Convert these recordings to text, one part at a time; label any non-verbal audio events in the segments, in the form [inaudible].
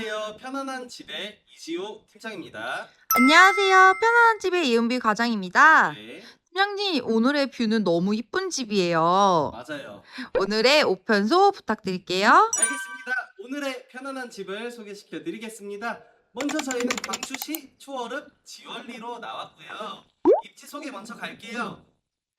안녕하세요. 편안한 집의 이지우 팀장입니다. 안녕하세요. 편안한 집의 이은비 과장입니다. 네, 팀장님, 오늘의 뷰는 너무 이쁜 집이에요. 맞아요. 오늘의 오편소 부탁드릴게요. 알겠습니다. 오늘의 편안한 집을 소개시켜 드리겠습니다. 먼저 저희는 광주시 초월읍 지월리로 나왔고요. 입지 소개 먼저 갈게요.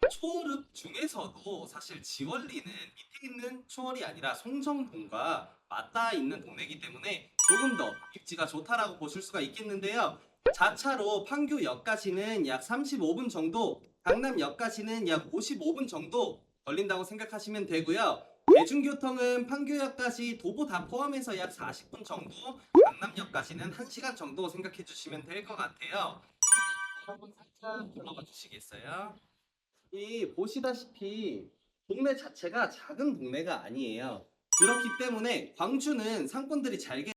초월읍 중에서도 사실 지월리는 밑에 있는 초월이 아니라 송정동과 맞닿아 있는 동네이기 때문에 조금 더 입지가 좋다라고 보실 수가 있겠는데요. 자차로 판교역까지는 약 35분 정도, 강남역까지는 약 55분 정도 걸린다고 생각하시면 되고요. 대중교통은 판교역까지 도보 다 포함해서 약 40분 정도, 강남역까지는 1시간 정도 생각해 주시면 될 것 같아요. 한번 살짝 불러봐 주시겠어요? 이 보시다시피 동네 자체가 작은 동네가 아니에요. 그렇기 때문에 광주는 상권들이 잘게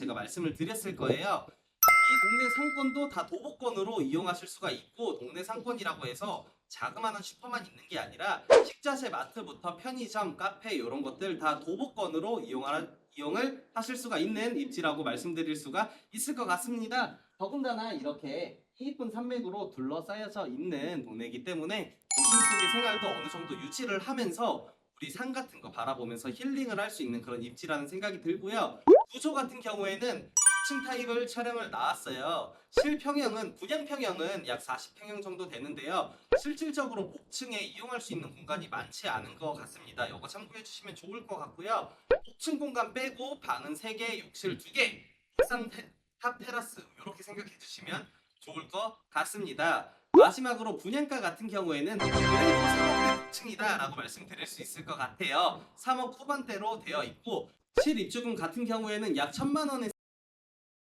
제가 말씀을 드렸을 거예요. 이 동네 상권도 다 도보권으로 이용하실 수가 있고 동네 상권이라고 해서 자그마한 슈퍼만 있는 게 아니라 식자재 마트부터 편의점, 카페 이런 것들 다 도보권으로 이용하, 이용을 하실 수가 있는 입지라고 말씀드릴 수가 있을 것 같습니다. 더군다나 이렇게 이쁜 산맥으로 둘러싸여져 있는 동네이기 때문에 도심 속의 생활도 어느 정도 유지를 하면서 우리 산 같은 거 바라보면서 힐링을 할 수 있는 그런 입지라는 생각이 들고요. 구조 같은 경우에는 2층 타입을 촬영을 나왔어요. 실평형은 분양평형은 약 40평형 정도 되는데요. 실질적으로 복층에 이용할 수 있는 공간이 많지 않은 것 같습니다. 이거 참고해 주시면 좋을 것 같고요. 복층 공간 빼고 방은 3개, 욕실 2개, 옥상 테, 탑 테라스 이렇게 생각해 주시면 좋을 것 같습니다. 마지막으로 분양가 같은 경우에는 그래도 3억대 복층이다 라고 말씀드릴 수 있을 것 같아요. 3억 후반대로 되어 있고 실입주금 같은 경우에는 약 천만 원에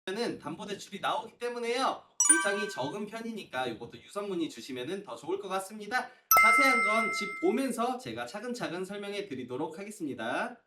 는 담보대출이 나오기 때문에요. 굉장히 적은 편이니까 이것도 유선문의 주시면 더 좋을 것 같습니다. 자세한 건 집 보면서 제가 차근차근 설명해 드리도록 하겠습니다.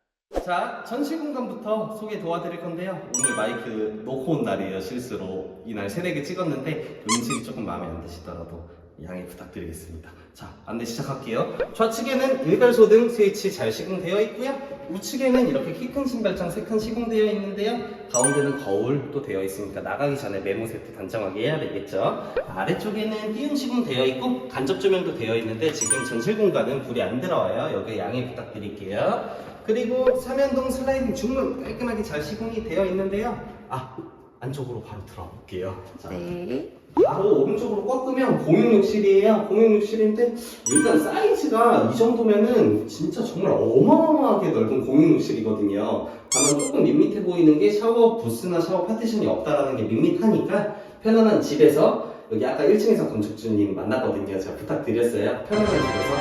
자, 전시 공간부터 소개 도와드릴 건데요. 오늘 마이크 놓고 온 날이에요, 실수로. 이날 새내기 찍었는데 음질이 조금 마음에 안 드시더라도 양해 부탁드리겠습니다. 자, 안내 시작할게요. 좌측에는 일괄소등 스위치 잘 시공되어 있고요. 우측에는 이렇게 키 큰 신발장 3칸 시공되어 있는데요. 가운데는 거울도 되어 있으니까 나가기 전에 메모 세트 단정하게 해야 되겠죠. 아래쪽에는 띄움 시공되어 있고 간접 조명도 되어 있는데 지금 전실 공간은 불이 안 들어와요. 여기 양해 부탁드릴게요. 그리고 삼연동 슬라이딩 중문 깔끔하게 잘 시공이 되어 있는데요. 아, 안쪽으로 바로 들어가 볼게요. 자, 네. 바로 오른쪽으로 꺾으면 공용욕실이에요. 공용욕실인데 일단 사이즈가 이 정도면은 진짜 정말 어마어마하게 넓은 공용욕실이거든요. 다만 조금 밋밋해 보이는 게 샤워 부스나 샤워 파티션이 없다라는 게 밋밋하니까 편안한 집에서 여기 아까 1층에서 건축주님 만났거든요. 제가 부탁드렸어요. 편안한 집에서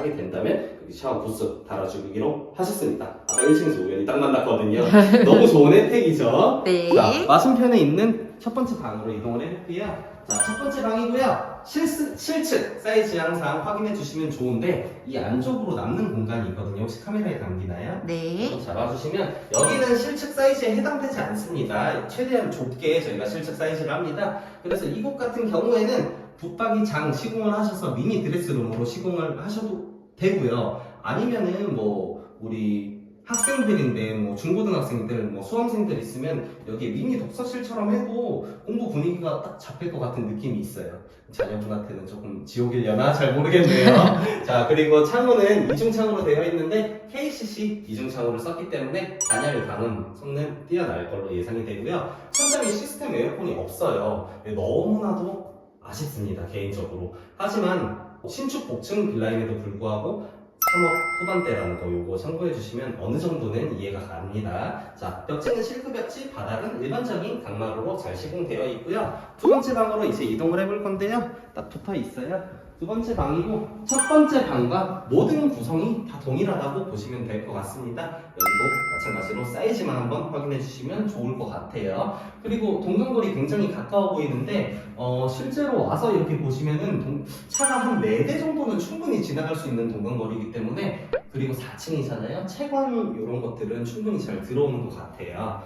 하게 된다면 여기 샤워 부스 달아주기로 하셨습니다. 아까 1층에서 우연히 딱 만났거든요. [laughs] 너무 좋은 혜택이죠. 네. 자, 맞은편에 있는 첫 번째 방으로 이동을 해볼게요. 자, 첫 번째 방이고요. 실스, 실측 사이즈 항상 확인해 주시면 좋은데 이 안쪽으로 남는 공간이 있거든요. 혹시 카메라에 담기나요? 네. 잡아주시면 여기는 실측 사이즈에 해당되지 않습니다. 최대한 좁게 저희가 실측 사이즈를 합니다. 그래서 이곳 같은 경우에는 붙박이 장 시공을 하셔서 미니 드레스룸으로 시공을 하셔도 되고요. 아니면은 뭐 우리 학생들인데 뭐 중고등학생들 뭐 수험생들 있으면 여기 미니 독서실처럼 해도 공부 분위기가 딱 잡힐 것 같은 느낌이 있어요. 자녀분한테는 조금 지옥이려나 [laughs] 잘 모르겠네요. 자 그리고 창호는 이중창으로 되어 있는데 KCC 이중 창호를 썼기 때문에 단열 방음 성능 뛰어날 걸로 예상이 되고요. 천장에 시스템 에어컨이 없어요. 너무나도 아쉽습니다 개인적으로. 하지만 신축 복층 빌라임에도 불구하고 3억 후반대라는 거 요거 참고해 주시면 어느 정도는 이해가 갑니다. 자, 벽지는 실크 벽지, 바닥은 일반적인 강마루로 잘 시공되어 있고요. 두 번째 방으로 이제 이동을 해볼 건데요. 딱 붙어 있어요. 두 번째 방이고 첫 번째 방과 모든 구성이 다 동일하다고 보시면 될 것 같습니다. 여기도 마찬가지로 사이즈만 한번 확인해 주시면 좋을 것 같아요. 그리고 동간거리 굉장히 가까워 보이는데 어, 실제로 와서 이렇게 보시면은 동- 차가 한 4대 정도는 충분히 지나갈 수 있는 동간거리이기 때문에 그리고 4층이잖아요. 채광 이런 것들은 충분히 잘 들어오는 것 같아요.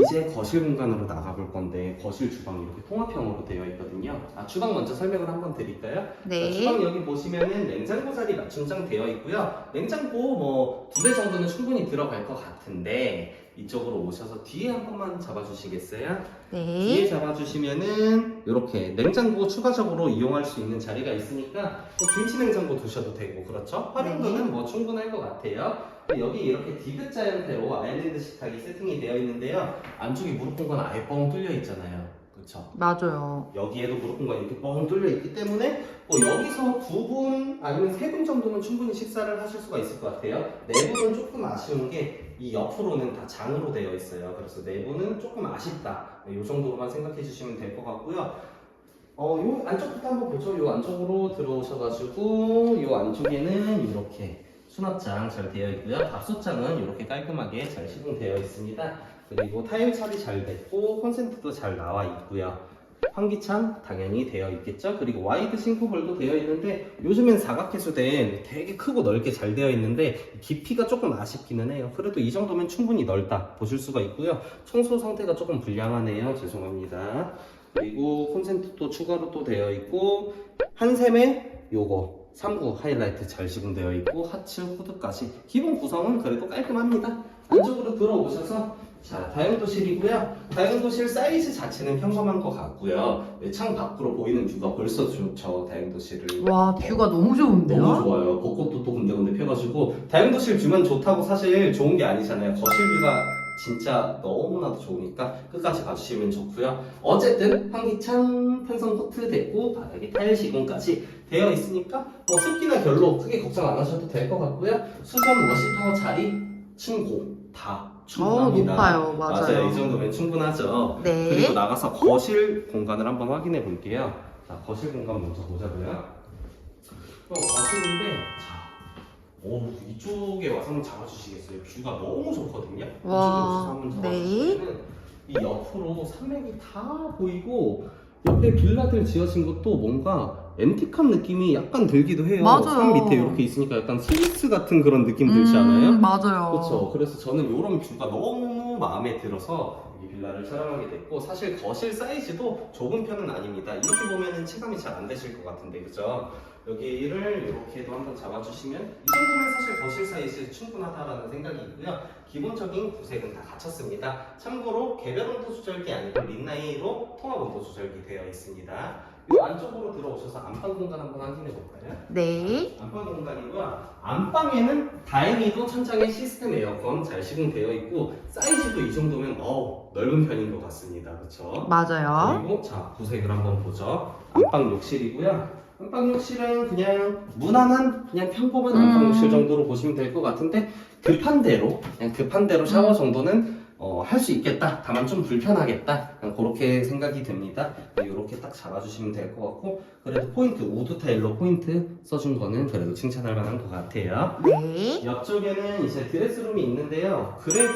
이제 거실 공간으로 나가볼 건데 거실 주방 이렇게 통합형으로 되어 있거든요. 아 주방 먼저 설명을 한번 드릴까요? 자, 네. 주방 여기 보시면은 냉장고 자리 맞춤장 되어 있고요. 냉장고 뭐 두 대 정도는 충분히 들어갈 것 같은데 이쪽으로 오셔서 뒤에 한 번만 잡아주시겠어요? 뒤에 네. 잡아주시면은 이렇게 냉장고 추가적으로 이용할 수 있는 자리가 있으니까 뭐 김치 냉장고 두셔도 되고 그렇죠? 활용도는 뭐 충분할 것 같아요. 여기 이렇게 디귿자 형태로 아일랜드 식탁이 세팅이 되어 있는데요. 안쪽에 무릎 공간 아예 뻥 뚫려 있잖아요. 그렇죠? 맞아요. 여기에도 무릎 공간이 이렇게 뻥 뚫려 있기 때문에 뭐 여기서 두 분 아니면 세 분 정도는 충분히 식사를 하실 수가 있을 것 같아요. 네 분은 조금 아쉬운 게 이 옆으로는 다 장으로 되어 있어요. 그래서 네 분은 조금 아쉽다. 이 정도로만 생각해 주시면 될 것 같고요. 어, 요 안쪽부터 한번 보죠. 요 안쪽으로 들어오셔가지고 요 안쪽에는 이렇게 수납장 잘 되어 있고요. 밥솥장은 이렇게 깔끔하게 잘 시공되어 있습니다. 그리고 타일 처리 잘 됐고 콘센트도 잘 나와 있고요. 환기창 당연히 되어 있겠죠. 그리고 와이드 싱크볼도 되어 있는데 요즘엔 사각해수된 되게 크고 넓게 잘 되어 있는데 깊이가 조금 아쉽기는 해요. 그래도 이 정도면 충분히 넓다 보실 수가 있고요. 청소 상태가 조금 불량하네요. 죄송합니다. 그리고 콘센트도 추가로 또 되어 있고 한샘에 요거 3구 하이라이트 잘 시공되어 있고 하츠 후드까지 기본 구성은 그래도 깔끔합니다. 안쪽으로 들어오셔서 자 다용도실이고요. 다용도실 사이즈 자체는 평범한 것 같고요. 네, 창 밖으로 보이는 뷰가 벌써 좋죠. 다용도실을 와, 뷰가 너무 좋은데요? 너무 좋아요. 벚꽃도 또 군데군데 펴가지고 다용도실 뷰만 좋다고 사실 좋은 게 아니잖아요. 거실 뷰가 진짜 너무나도 좋으니까 끝까지 봐주시면 좋고요. 어쨌든 환기창, 편성 코트 됐고 바닥에 타일 시공까지 되어 있으니까 뭐 습기나 결로 크게 걱정 안 하셔도 될 것 같고요. 수전 워시타워 자리, 층고 다 어, 충분합니다. 높아요. 맞아요. 이 정도면 충분하죠. 네. 그리고 나가서 거실 공간을 한번 확인해 볼게요. 자, 거실 공간 먼저 보자고요. 어, 거실인데, 자, 오, 이쪽에 와서 한번 잡아주시겠어요? 뷰가 너무 좋거든요. 와, 이쪽에 와서 한번 네. 잡아주시면 이 옆으로 산맥이 다 보이고 옆에 빌라들 지어진 것도 뭔가 앤틱한 느낌이 약간 들기도 해요. 맞아요. 산 밑에 이렇게 있으니까 약간 스위스 같은 그런 느낌 들지 않아요? 음, 맞아요. 그렇죠. 그래서 저는 이런 뷰가 너무 마음에 들어서 이 빌라를 촬영하게 됐고 사실 거실 사이즈도 좁은 편은 아닙니다. 이렇게 보면은 체감이 잘 안 되실 것 같은데 그죠? 여기를 이렇게도 한번 잡아주시면 이 정도면 사실 거실 사이즈 충분하다라는 생각이 있고요. 기본적인 구색은 다 갖췄습니다. 참고로 개별 온도 조절기 아니고 린나이로 통합 온도 조절기 되어 있습니다. 이 안쪽으로 들어오셔서 안방 공간 한번 확인해 볼까요? 네. 안방 공간이고요. 안방에는 다행히도 천장에 시스템 에어컨 잘 시공되어 있고 사이즈도 이 정도면 어우 넓은 편인 것 같습니다. 그렇죠? 맞아요. 그리고 자 구색을 한번 보죠. 안방 욕실이고요. 안방 욕실은 그냥 무난한 그냥 평범한 안방 음. 욕실 정도로 보시면 될 것 같은데 급한 대로 그냥 급한 대로 샤워 음. 정도는 어, 할 수 있겠다. 다만 좀 불편하겠다. 그렇게 생각이 듭니다. 이렇게 딱 잡아주시면 될 것 같고 그래도 포인트 우드 타일로 포인트 써준 거는 그래도 칭찬할 만한 것 같아요. 네. 옆쪽에는 이제 드레스룸이 있는데요. 그래도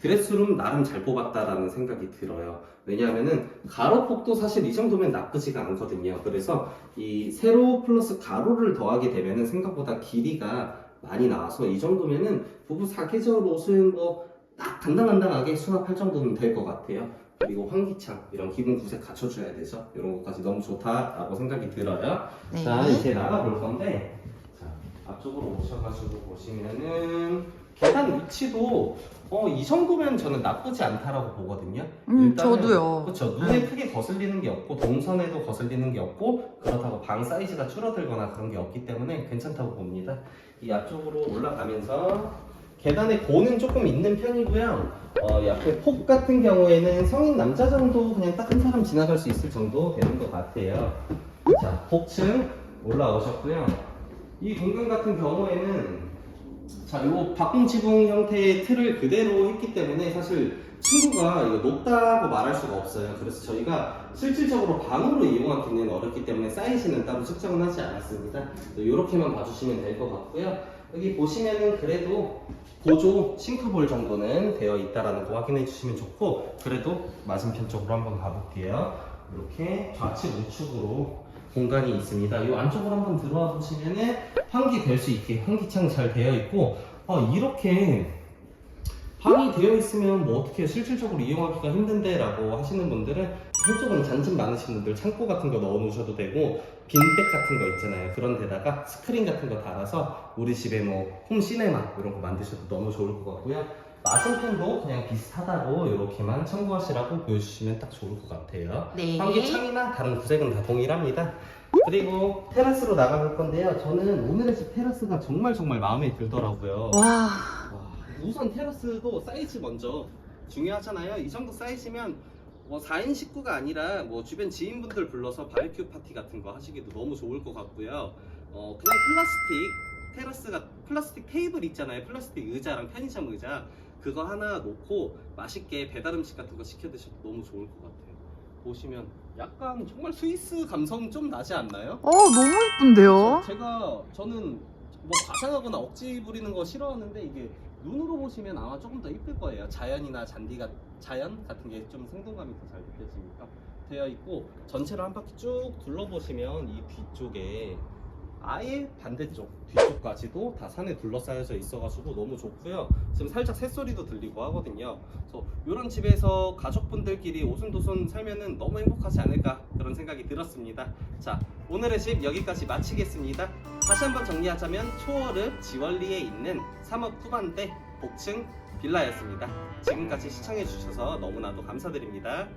드레스룸 나름 잘 뽑았다라는 생각이 들어요. 왜냐하면은 가로폭도 사실 이 정도면 나쁘지가 않거든요. 그래서 이 세로 플러스 가로를 더하게 되면은 생각보다 길이가 많이 나와서 이 정도면은 부부 사계절 옷은 뭐 딱 간당간당하게 수납할 정도는 될것 같아요. 그리고 환기창 이런 기본 구색 갖춰줘야 되죠. 이런 것까지 너무 좋다라고 생각이 들어요. 네. 자 이제 나가 볼 건데 자 앞쪽으로 오셔가지고 보시면은 계단 위치도 어 이 정도면 저는 나쁘지 않다라고 보거든요. 음, 저도요. 그렇죠. 눈에 크게 거슬리는 게 없고 동선에도 거슬리는 게 없고 그렇다고 방 사이즈가 줄어들거나 그런 게 없기 때문에 괜찮다고 봅니다. 이 앞쪽으로 올라가면서 계단에 고는 조금 있는 편이고요. 어, 옆에 폭 같은 경우에는 성인 남자 정도 그냥 딱 한 사람 지나갈 수 있을 정도 되는 것 같아요. 자, 폭층 올라오셨고요. 이 공간 같은 경우에는 자, 요 박공 지붕 형태의 틀을 그대로 했기 때문에 사실 친구가 이거 높다고 말할 수가 없어요. 그래서 저희가 실질적으로 방으로 이용하기는 어렵기 때문에 사이즈는 따로 측정은 하지 않았습니다. 이렇게만 봐주시면 될 것 같고요. 여기 보시면은 그래도 보조 싱크볼 정도는 되어 있다라는 거 확인해 주시면 좋고 그래도 맞은편 쪽으로 한번 가볼게요. 이렇게 좌측 우측으로 공간이 있습니다. 이 안쪽으로 한번 들어와 보시면은 환기 될 수 있게 환기창 잘 되어 있고 어, 이렇게 방이 되어 있으면 뭐 어떻게 실질적으로 이용하기가 힘든데 라고 하시는 분들은 한쪽은 잔짐 많으신 분들 창고 같은 거 넣어 놓으셔도 되고 빈백 같은 거 있잖아요 그런 데다가 스크린 같은 거 달아서 우리 집에 뭐 홈시네마 이런 거 만드셔도 너무 좋을 것 같고요 맞은편도 그냥 비슷하다고 이렇게만 참고하시라고 보여주시면 딱 좋을 것 같아요. 네. 환기창이나 다른 구색은 다 동일합니다. 그리고 테라스로 나가볼 건데요. 저는 오늘의 집 테라스가 정말 정말 마음에 들더라고요. 와, 와, 우선 테라스도 사이즈 먼저 중요하잖아요. 이 정도 사이즈면 뭐 4인 식구가 아니라 뭐 주변 지인분들 불러서 바베큐 파티 같은 거 하시기도 너무 좋을 것 같고요. 어, 그냥 플라스틱 테라스가 플라스틱 테이블 있잖아요. 플라스틱 의자랑 편의점 의자 그거 하나 놓고 맛있게 배달 음식 같은 거 시켜 드셔도 너무 좋을 것 같아요. 보시면 약간 정말 스위스 감성 좀 나지 않나요? 어, 너무 이쁜데요? 제가 저는 뭐 과장하거나 억지 부리는 거 싫어하는데 이게 눈으로 보시면 아마 조금 더 이쁠 거예요. 자연이나 잔디가 자연 같은 게 좀 생동감이 더 잘 느껴지니까 되어 있고 전체를 한 바퀴 쭉 둘러보시면 이 뒤쪽에 아예 반대쪽 뒤쪽까지도 다 산에 둘러싸여져 있어가지고 너무 좋고요. 지금 살짝 새소리도 들리고 하거든요. 그래서 이런 집에서 가족분들끼리 오순도순 살면은 너무 행복하지 않을까 그런 생각이 들었습니다. 자 오늘의 집 여기까지 마치겠습니다. 다시 한번 정리하자면 초월읍 지월리에 있는 3억 후반대 복층 빌라였습니다. 지금까지 시청해주셔서 너무나도 감사드립니다.